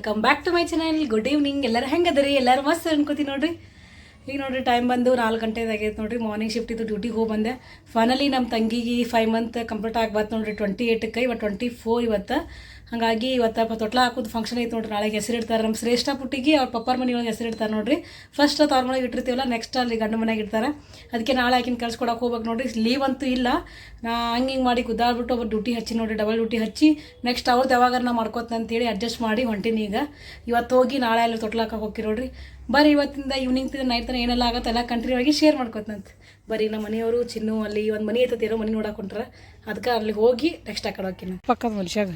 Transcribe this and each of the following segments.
Welcome back to my channel good evening ಎಲ್ಲರೂ ಹೆಂಗದರಿ? ಎಲ್ಲರೂ ಮಸ್ತ್ ಅನ್ಕೋತೀನಿ ನೋಡ್ರಿ? ಈಗ ನೋಡ್ರಿ ಟೈಮ್ ಬಂದು ನಾಲ್ಕು ಗಂಟೆದಾಗೈತೆ ನೋಡ್ರಿ. ಮಾರ್ನಿಂಗ್ ಶಿಫ್ಟ್ ಇದ್ದು ಡ್ಯೂಟಿಗೆ ಹೋಗಿ ಬಂದೆ. ಫೈನಲಿ ನಮ್ಮ ತಂಗಿಗೆ ಫೈವ್ ಮಂತ್ ಕಂಪ್ಲೀಟ್ ಆಗ್ಬಾರ್ದು ನೋಡ್ರಿ. ಟ್ವೆಂಟಿ ಏಯ್ಟಕ್ಕೆ ಇವತ್ತು ಟ್ವೆಂಟಿ ಫೋರ್ ಇವತ್ತು. ಹಾಗಾಗಿ ಇವತ್ತು ತೊಟ್ಲ ಹಾಕೋದು ಫಂಕ್ಷನ್ ಐತೆ ನೋಡ್ರಿ. ನಾಳೆಗೆ ಹೆಸರಿಡ್ತಾರೆ ನಮ್ಮ ಶ್ರೇಷ್ಠ ಪುಟ್ಟಿಗೆ, ಅವ್ರ ಪಪ್ಪರ ಮನೆಯೊಳಗೆ ಹೆಸರಿಡ್ತಾರೆ ನೋಡ್ರಿ. ಫಸ್ಟ್ ಅವ್ರ ಮನೆಗೆ ಇಟ್ಟಿರ್ತೀವಲ್ಲ ನೆಕ್ಸ್ಟ್ ಅಲ್ಲಿ ಗಂಡ ಮನೆಗೆ ಇಡ್ತಾರೆ. ಅದಕ್ಕೆ ನಾಳೆ ಆಕಿನ ಕಳ್ಸ್ಕೊಡಕ್ಕೆ ಹೋಗ್ಬೇಕು ನೋಡ್ರಿ. ಲೀವ್ ಅಂತೂ ಇಲ್ಲ. ನಾ ಹಂಗೆ ಹಿಂಗೆ ಮಾಡಿ ಗುದ್ದಾಡ್ಬಿಟ್ಟು ಒಬ್ಬರು ಡ್ಯೂಟಿ ಹಚ್ಚಿ ನೋಡಿ ಡಬಲ್ ಡ್ಯೂಟಿ ಹಚ್ಚಿ. ನೆಕ್ಸ್ಟ್ ಅವ್ರದ್ದು ಯಾವಾಗ ನಾ ಅಂತೇಳಿ ಅಡ್ಜಸ್ಟ್ ಮಾಡಿ ಹೊಂಟೀನಿ ಈಗ. ಇವತ್ತು ಹೋಗಿ ನಾಳೆ ಅಲ್ಲಿ ತೊಟ್ಲಾಕ ಹೋಗಿ ನೋಡ್ರಿ. ಬರೀ ಇವತ್ತಿಂದ ಈವ್ನಿಂಗ್ ನೈಟ್ ತನ ಏನೆಲ್ಲ ಆಗತ್ತೆ ಎಲ್ಲ ಕಂಟ್ರಿ ಒಳಗೆ ಶೇರ್ ಮಾಡ್ಕೋತಂತ ಬರೀ ನಮ್ಮ ಮನೆಯವರು, ಚಿನ್ನು, ಅಲ್ಲಿ ಒಂದು ಮನೆ ಐತೆ ಇರೋ ಮನೆ ನೋಡಕ್ಕೆ ಹೊಂಟ್ರ. ಅದಕ್ಕೆ ಅಲ್ಲಿ ಹೋಗಿ ನೆಕ್ಸ್ಟ್ ಹೋಗಿನ ಪಕ್ಕದ ಮನುಷ್ಯಾಗ.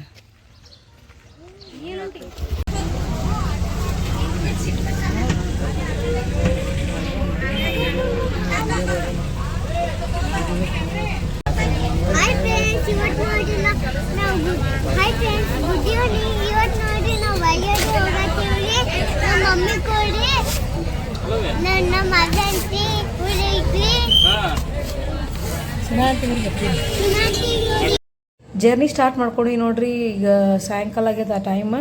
ಹಾಯ್ ಫ್ರೆಂಡ್ಸ್ ಇವತ್ತು ನೋಡಿ ನಾವು ಜರ್ನಿ ಸ್ಟಾರ್ಟ್ ಮಾಡ್ಕೊಂಡು ನೋಡ್ರಿ, ಈಗ ಸಾಯಂಕಾಲ ಆಗ್ಯದ ಆ ಟೈಮ್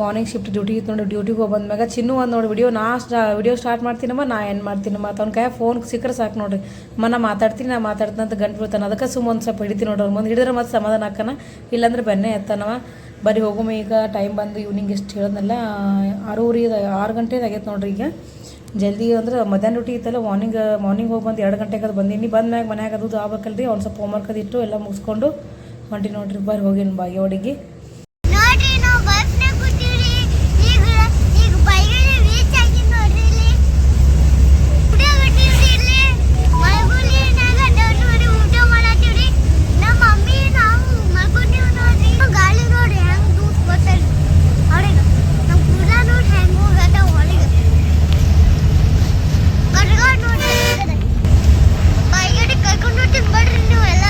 ಮಾರ್ನಿಂಗ್ ಶಿಫ್ಟ್ ಡ್ಯೂಟಿ ಇತ್ತು ನೋಡಿ ಡ್ಯೂಟಿಗೆ ಹೋಗಿ ಬಂದ್ಮ್ಯಾಗ ಚಿನ್ನು ಒಂದು ನೋಡಿ ವಿಡಿಯೋ ನಾ ವಿಡಿಯೋ ಸ್ಟಾರ್ಟ್ ಮಾಡ್ತೀನಮ್ಮ, ನಾ ಏನು ಮಾಡ್ತೀನಮ್ಮ ಅವ್ನ ಕೈ ಫೋನ್ ಸಿಕ್ಕರೆ ಸಾಕು ನೋಡ್ರಿ. ಮನ ಮಾತಾಡ್ತೀನಿ, ನಾ ಮಾತಾಡ್ತೀನಿ ಅಂತ ಗಂಟು ಬೀಳ್ತಾನೆ. ಅದಕ್ಕೆ ಸುಮ್ಮ ಒಂದು ಸ್ವಲ್ಪ ಹಿಡಿತೀನಿ ನೋಡ್ರಿ ಮುಂದೆ. ಹಿಡಿದ್ರೆ ಮತ್ತೆ ಸಮಾಧಾನ ಹಾಕನ ಇಲ್ಲಾಂದ್ರೆ ಬೆನ್ನೆ ಎತ್ತನವ. ಬರೀ ಹೋಗುಮ ಈಗ ಟೈಮ್ ಬಂದು ಈವ್ನಿಂಗ್ ಎಷ್ಟು ಹೇಳೋದಲ್ಲ ಆರೂವರೆ, ಆರು ಗಂಟೆದು ಆಗೈತೆ ನೋಡ್ರಿ ಈಗ. ಜಲ್ದಿ ಅಂದ್ರೆ ಮಧ್ಯಾಹ್ನ ಡ್ಯೂಟಿ ಇತ್ತಲ್ಲ ಮಾರ್ನಿಂಗ್ ಮಾರ್ನಿಂಗ್ ಹೋಗಿ ಬಂದು ಎರಡು ಗಂಟೆಗೆ ಅದು ಬಂದೀನಿ ಬಂದ್ಮ್ಯಾಗ ಮನ್ಯಾಗ ಅದು ಆಗ್ಬೇಕಲ್ರಿ, ಅವ್ನು ಸ್ವಲ್ಪ ಹೋಮ್ವರ್ಕ್ ಅದು ಇಟ್ಟು ಎಲ್ಲ ಮುಗಿಸ್ಕೊಂಡು ಹೊಂಟಿ ನೋಡ್ರಿ ಬರ್ರಿ ಹೋಗಿನ ಬಾಗಿ ನೋಡ್ರಿ ನಾವು ಬಸ್ನಾಗ ಕೂತೀವ್ರಿ ಈಗ ಈಗ ಬೈಗಡೆ ರೀಚ್ ಆಗಿ ನೋಡ್ರಿ ಇಲ್ಲಿ ಹುಡುಗಟ್ಟಿವ್ರಿ ಇಲ್ಲಿ ಮಳಗುಲಿನಾಗ ನೋಡಿ ಊಟ ಮಾಡತ್ತೀವ್ರಿ ನಮ್ಮ ಮಮ್ಮಿ ನಾವು ಮಲ್ಕೊಂಡಿವ್ ನೋಡ್ರಿ ಗಾಳಿ ನೋಡಿ ಹೆಂಗ್ ದೂಸ್ ಬರ್ತಲ್ರಿ ಅವ್ರಿಗೆ ನಮ್ಮ ಕೂಡ ನೋಡಿ ಹೆಂಗ್ ಹೋಗತ್ತ ಒಳಗೆ ಕಟ್ಗಾಡ್ ನೋಡ್ರಿ ಬೈಗಡೆ ಕರ್ಕೊಂಡು ಹೋಗ್ತೀನಿ ಬರ್ರಿ ನೀವು ಎಲ್ಲ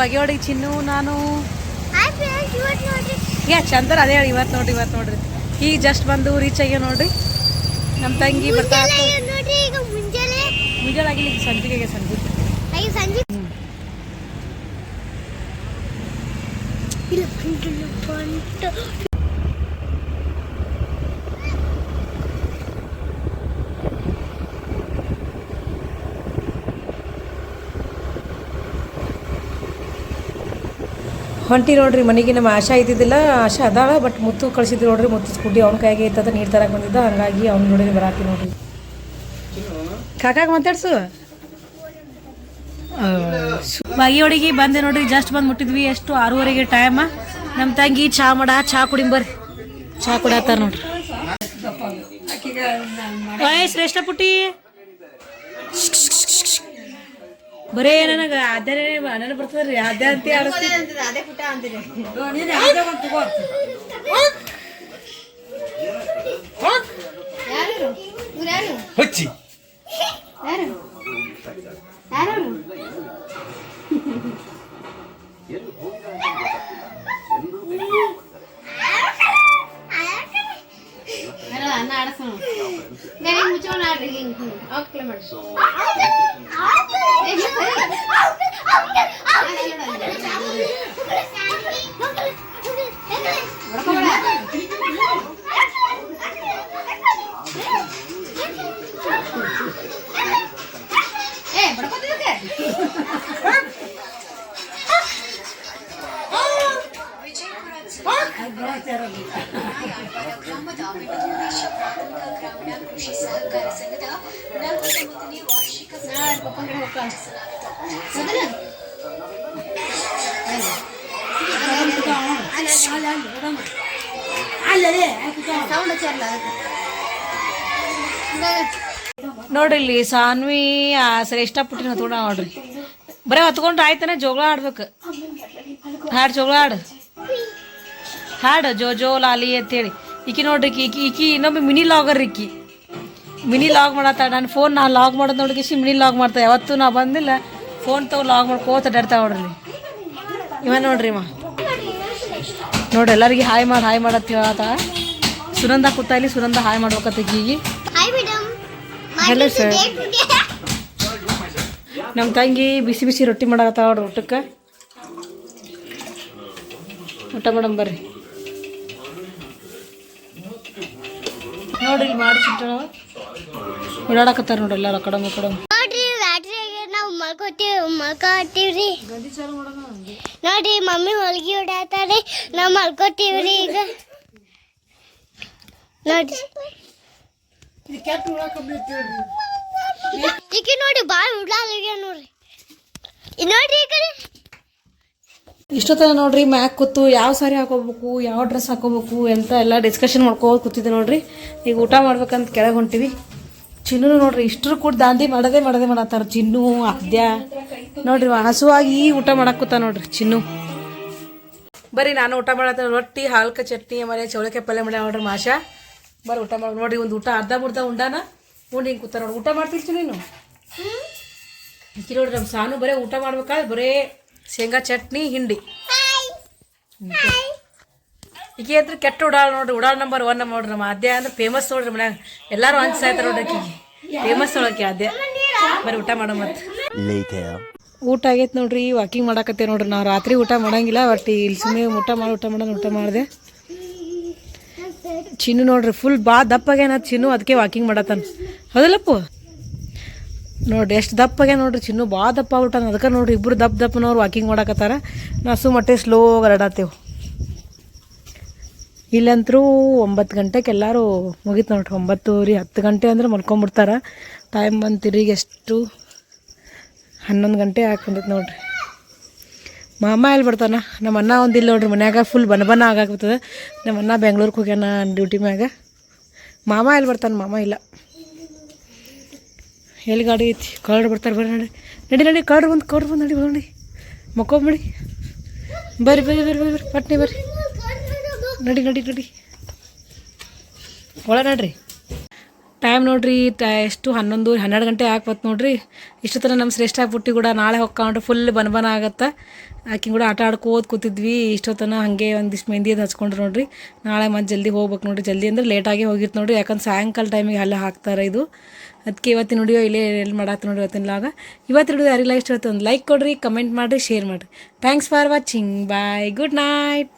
ಬಾಗೇವಾಡಿ ಚಿನ್ನು ನಾನು. ಯಾ ಚಂದ್ರ ಅದೇ ಹೇಳಿ ಇವತ್ತು ನೋಡ್ರಿ ಇವತ್ತು ನೋಡ್ರಿ. ಈಗ ಜಸ್ಟ್ ಬಂದು ರೀಚ್ ಆಗ್ಯ ನೋಡ್ರಿ. ನಮ್ಮ ತಂಗಿ ಬರ್ತಾ ಮುಂಜಾನೆ ಆಗಿಲ್ಲ ಈಗ ಸಂಜೆಗೆ ಸಂಜೆ. ಸಂಜೆ. ಹೊಂಟಿ ನೋಡ್ರಿ ಮನೆಗೆ ನಮ್ಮ ಆಶಾ ಇದ್ದಿದ್ದಿಲ್ಲ ಆಶಾ ಅದಾಳ ಬಟ್ ಮುತ್ತು ಕಳ್ಸಿದ್ರು ನೋಡ್ರಿ ಮುತ್ತು ಸ್ಕೂಟಿ ಅವ್ನ ಕೈಗೆ ಇತ್ತದ ನೀರು ತರಕ್ಕೆ ಬಂದಿದ್ದ ಹಂಗಾಗಿ ಅವ್ನ ನೋಡಿ ಬರಾಕಿ ನೋಡ್ರಿ. ಕಾಕಾಗ ಮಾತಾಡ್ಸು? ಬಾಗಿಯೊಳಗೆ ಬಂದೆ ನೋಡ್ರಿ ಜಸ್ಟ್ ಬಂದು ಮುಟ್ಟಿದ್ವಿ ಎಷ್ಟು ಆರೂವರೆಗೆ ಟೈಮ್ ನಮ್ಮ ತಂಗಿ ಚಾ ಮಾಡ ಚಾ ಕುಡಿಂಬರ್ರಿ ಚಾ ಕುಡತ್ತಾರ ನೋಡ್ರಿ. ಶ್ರೇಷ್ಠ ಪುಟ್ಟಿ. ಬರೇ ನನಗೆ ಅದೇ ನನಗೆ ಬರ್ತದ್ರಿ ಅದೇ ಅಂತ ಆಡಿಸ್ತೀನಿ ಹಚ್ಚಿ. ಅನ್ನ ಆಡಸೋಣ. ಗರಿ ಮುಚ್ಚೋಣ ಆಡ್ರಿ ಹಿಂಗ್ ಹಿಂಗ್. ಓಕೆ ಮಾಡಿ. Alkış, alkış, alkış. ಗ್ರಾಮೀಣ ಕೃಷಿ ಸಹಕಾರ ಸಂಘದ ನಲವತ್ತೊಂಬತ್ತನೇ ವಾರ್ಷಿಕ ನೋಡ್ರಿ ಸಾನ್ವಿ ಶ್ರೇಷ್ಠ ಪುಟ್ಟಿನ ಹತ್ಕೊಂಡ ನೋಡ್ರಿ ಬರೀ ಹತ್ಕೊಂಡ್ರೆ ಆಯ್ತಾನೆ, ಜೋಗಳ ಆಡ್ಬೇಕು. ಹಾಡು ಜೋಗಳ ಹಾಡು. ಹಾಡು ಜೋ ಜೋ ಲಾಲಿ ಅಂತೇಳಿ. ಈಕಿ ನೋಡ್ರಿ ಈಕಿ ಈಕಿ ಇನ್ನೊಮ್ಮೆ ಮಿನಿ ಲಾಗರ್ ಈಕಿ. ಮಿನಿ ಲಾಗ್ ಮಾಡತ್ತ ನನ್ನ ಫೋನ್ ನಾ ಲಾಗ್ ಮಾಡೋದು ನೋಡಿಕಿಸಿ ಮಿನಿ ಲಾಗ್ ಮಾಡ್ತಾ ಯಾವತ್ತು ನಾ ಬಂದಿಲ್ಲ ಫೋನ್ ತಗೋ ಲಾಗ್ ಮಾಡ್ಕೋತ ಅಡ್ಡಾಡ್ತಾವ ನೋಡ್ರಿ. ಇವ ನೋಡ್ರಿ ಮಾ ನೋಡ್ರಿ ಎಲ್ಲರಿಗೆ ಹಾಯ್ ಮಾಡಿ ಹಾಯ್ ಮಾಡತ್ತ ಹೇಳತ್ತ ಸುನಂದ ಕೂತಾ ಇಲ್ಲಿ ಸುನಂದ ಹಾಯ್ ಮಾಡ್ಬೇಕತ್ತ ಈಗಿಗೆ ಹಲೋ ಸರ್. ನಮ್ಮ ತಂಗಿ ಬಿಸಿ ಬಿಸಿ ರೊಟ್ಟಿ ಮಾಡಕತ್ತಾವ ನೋಡ್ರಿ ಊಟಕ್ಕೆ. ಊಟ ಮೇಡಮ್ ಬರ್ರಿ. ನೋಡ್ರಿ ಇಲ್ಲಿ ಓಡಾಡಕತ್ತಾರ ನೋಡ್ರಿ ಎಲ್ಲಾರು ಕಡಮ್ ಕಡಮ್ ನೋಡ್ರಿ ರಾತ್ರಿಗೆ ನಾವು ಮಲ್ಕೋತೀವಿ ಮಲ್ಕೋತೀವ್ರಿ ನೋಡ್ರಿ ಮಮ್ಮಿ ಹೊಲ್ಗಿ ಹೊಡ್ಯಾತಾರಿ ನಾವು ಮಲ್ಕೋತೀವ್ರಿ ಈಗ. ನೋಡ್ರಿ. ಈಗ ನೋಡಿ ಭಾಳ ಉಡ್ಲಾಗ ನೋಡ್ರಿ. ನೋಡ್ರಿ ಈ ಕಡೆ. ಇಷ್ಟೊತ್ತನ ನೋಡ್ರಿ ಮ್ಯಾಕ್ ಕೂತು ಯಾವ ಸಾರಿ ಹಾಕೋಬೇಕು, ಯಾವ ಡ್ರೆಸ್ ಹಾಕೋಬೇಕು ಅಂತ ಎಲ್ಲ ಡಿಸ್ಕಷನ್ ಮಾಡ್ಕೋ ಕೂತಿದ್ದೆ ನೋಡ್ರಿ. ಈಗ ಊಟ ಮಾಡ್ಬೇಕಂತ ಕೆಳಗೆ ಹೊಂಟಿವಿ. ಚಿನ್ನು ನೋಡ್ರಿ, ಇಷ್ಟರು ಕೂಡ ದಾಂದಿ ಮಾಡದೆ ಮಾಡದೆ ಮಾಡತ್ತಾರ. ಚಿನ್ನು, ಅದ್ಯ. ನೋಡ್ರಿ ಹಸುವಾಗಿ ಊಟ ಮಾಡಕ್ಕೆ ಕೂತ ನೋಡ್ರಿ ಚಿನ್ನು. ಬರೀ ನಾನು ಊಟ ಮಾಡತ್ತ ರೊಟ್ಟಿ, ಹಾಲ್ಕ ಚಟ್ನಿ ಮನೆ ಚೌಳಿಕಾಯಿ ಪಲ್ಯ ಮಾಡ್ಯಾ ನೋಡ್ರಿ ಮಾಷಾ. ಬರೀ ಊಟ ಮಾಡಿ, ನೋಡ್ರಿ ಒಂದು ಊಟ ಅರ್ಧ ಮುರ್ಧ ಉಂಡಾನ, ಉಂಡು ಹಿಂಗೆ ಕೂತ ನೋಡ್ರಿ ಊಟ ಮಾಡ್ತಿರ್ತೀನಿ ನೀನು ನೋಡ್ರಿ ನಮ್ಮ ಸಾನು ಬರೇ ಊಟ ಮಾಡ್ಬೇಕಾದ್ರೆ ಬರೇ ಶೇಂಗಾ ಚಟ್ನಿ ಹಿಂಡಿ. ಈಕೆ ಅಂದ್ರೆ ಕೆಟ್ಟ ಉಡಾಳ ನೋಡ್ರಿ. ಉಡಾಳ ನಂಬರ್ ಒನ್ ನೋಡ್ರಿ. ನಮ್ಮ ಅದೇ ಅಂದ್ರೆ ಫೇಮಸ್ ನೋಡ್ರಿ ಮನ್ಯಾಗ. ಎಲ್ಲಾರು ಅನ್ಸಾಯ್ತಾರ ನೋಡ್ರಿ ಆಕಿಗೆ ಫೇಮಸ್ ನೋಡಕ್ಕೆ ಅದೇ ಬರೀ ಊಟ ಮಾಡೋ ಮತ್ತೆ. ಊಟ ಆಗೈತೆ ನೋಡ್ರಿ. ವಾಕಿಂಗ್ ಮಾಡಾಕತ್ತೆ ನೋಡ್ರಿ. ನಾವು ರಾತ್ರಿ ಊಟ ಮಾಡಂಗಿಲ್ಲ ಬಟ್ ಇಲ್ಲಿ ಸುಮ್ಮನೆ ಊಟ ಮಾಡಿ ಊಟ ಮಾಡೋದು ಊಟ ಮಾಡಿದೆ. ಚಿನ್ನು ನೋಡ್ರಿ ಫುಲ್ ಬಾ ದಪ್ಪಾಗ್ಯಾನ ಚಿನ್ನು ಅದಕ್ಕೆ ವಾಕಿಂಗ್ ಮಾಡತ್ತಾನ ಹೌದಲ್ಲಪ್ಪು? ನೋಡ್ರಿ, ಎಷ್ಟು ದಪ್ಪಗೆ ನೋಡ್ರಿ, ಚಿನ್ನು ಭಾಳ ದಪ್ಪ ಆಗ್ಬಿಟ್ಟಾನ. ಅದಕ್ಕೆ ನೋಡ್ರಿ ಇಬ್ಬರು ದಪ್ಪ ದಪ್ಪನವ್ರು ವಾಕಿಂಗ್ ಮಾಡಾಕತ್ತಾರ. ನಾ ಮಟ್ಟೆ ಸ್ಲೋ ಹರಡತ್ತೇವು ಇಲ್ಲಂತರೂ ಒಂಬತ್ತು ಗಂಟೆಗೆ ಎಲ್ಲರೂ ಮುಗೀತು ನೋಡ್ರಿ. ಒಂಬತ್ತುವರೆ, ಹತ್ತು ಗಂಟೆ ಅಂದ್ರೆ ಮಲ್ಕೊಂಬಿಡ್ತಾರೆ. ಟೈಮ್ ಬಂದು ತಿರುಗಿ ಎಷ್ಟು? ಹನ್ನೊಂದು ಗಂಟೆ ಹಾಕೊಂಡೈತೆ ನೋಡ್ರಿ. ಮಾಮ ಎಲ್ಲಿ ಬರ್ತಾನ? ನಮ್ಮ ಅಣ್ಣ ಒಂದಿಲ್ಲ ನೋಡ್ರಿ, ಮನ್ಯಾಗ ಫುಲ್ ಬನ ಬನ ಆಗಾಕ್ಬಿಡ್ತದೆ ನಮ್ಮ ಅಣ್ಣ ಬೆಂಗ್ಳೂರಿಗೆ ಹೋಗ್ಯಾನ ಡ್ಯೂಟಿ ಮ್ಯಾಗ. ಮಾಮ ಎಲ್ಲಿ ಬರ್ತಾನೆ? ಮಾಮ ಇಲ್ಲ. ಎಲ್ಲಿ ಗಾಡಿ ಐತಿ? ಕಳ್ರು ಬರ್ತಾರೆ, ಬರ್ರಿ ನಡಿ. ನಡಿ ನಡಿ ಕಳ್ರು ಬಂದು ಕಳ್ರು ಬಂದು, ನಡಿ ನೋಡಿ ಮಕ್ಕೊಂಬಿಡಿ ಬರ್ರಿ ಬರ್ರಿ ಬರ್ರಿ ಬರ್ರಿ ಬರ್ರಿ. ಪಟ್ನಿ ಬರ್ರಿ. ನಡಿ ನಡಿ ನಡಿ. ಒಳ ನಡ್ರಿ. ಟೈಮ್ ನೋಡ್ರಿ ಟ ಎಷ್ಟು ಹನ್ನೊಂದು, ಹನ್ನೆರಡು ಗಂಟೆ ಆಗ್ಬತ್ತು ನೋಡ್ರಿ. ಇಷ್ಟು ಥರ ನಮ್ಮ ಶ್ರೇಷ್ಠ ಪುಟ್ಟಿ ಕೂಡ ನಾಳೆ ಹೊಕ್ಕೊಂಡು ಫುಲ್ ಬನ್ ಬನ ಆಗತ್ತೆ. ಆಕಿನ ಕೂಡ ಆಟ ಆಡ್ಕೋತ ಕೂತಿದ್ವಿ ಇಷ್ಟೊತ್ತನ ಹಾಗೆ ಒಂದಿಷ್ಟು ಮೆಹಂದಿ ಅದು ಹಚ್ಕೊಂಡ್ರು ನೋಡ್ರಿ. ನಾಳೆ ಮತ್ತೆ ಜಲ್ದಿ ಹೋಗ್ಬೇಕು ನೋಡ್ರಿ, ಜಲ್ದಿ ಅಂದ್ರೆ ಲೇಟಾಗಿ ಹೋಗಿತ್ತು ನೋಡ್ರಿ, ಯಾಕಂದ್ರೆ ಸಾಯಂಕಾಲ ಟೈಮಿಗೆ ಅಲ್ಲ ಹಾಕ್ತಾರೆ ಇದು. ಅದಕ್ಕೆ ಇವತ್ತಿನ ನೋಡಿಯೋ ಇಲ್ಲೇ ಎಲ್ಲಿ ಮಾಡತ್ತೆ ನೋಡಿ ಇವತ್ತಿನ ಲಾಗ ಇವತ್ತು ಹಿಡಿದು ಯಾರಿಲ್ಲ ಇಷ್ಟ ಇವತ್ತು ಒಂದು ಲೈಕ್ ಕೊಡ್ರಿ ಕಮೆಂಟ್ ಮಾಡಿರಿ ಶೇರ್ ಮಾಡಿರಿ. Thanks for watching bye good night